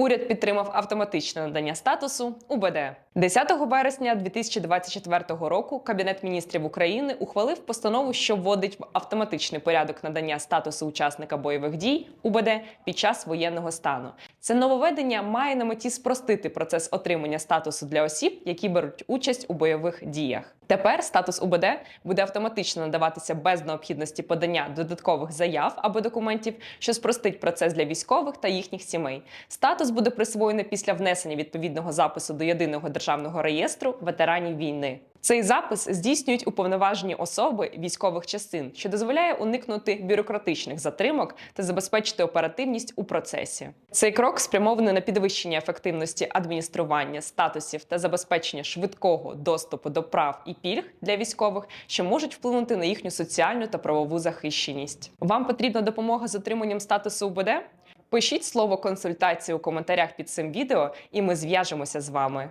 Уряд підтримав автоматичне надання статусу УБД. 10 березня 2024 року Кабінет міністрів України ухвалив постанову, що вводить в автоматичний порядок надання статусу учасника бойових дій УБД під час воєнного стану. Це нововведення має на меті спростити процес отримання статусу для осіб, які беруть участь у бойових діях. Тепер статус УБД буде автоматично надаватися без необхідності подання додаткових заяв або документів, що спростить процес для військових та їхніх сімей. Статус буде присвоєний після внесення відповідного запису до єдиного державного реєстру ветеранів війни. Цей запис здійснюють уповноважені особи військових частин, що дозволяє уникнути бюрократичних затримок та забезпечити оперативність у процесі. Цей крок спрямований на підвищення ефективності адміністрування статусів та забезпечення швидкого доступу до прав і пільг для військових, що можуть вплинути на їхню соціальну та правову захищеність. Вам потрібна допомога з отриманням статусу УБД? Пишіть слово консультації у коментарях під цим відео, і ми зв'яжемося з вами.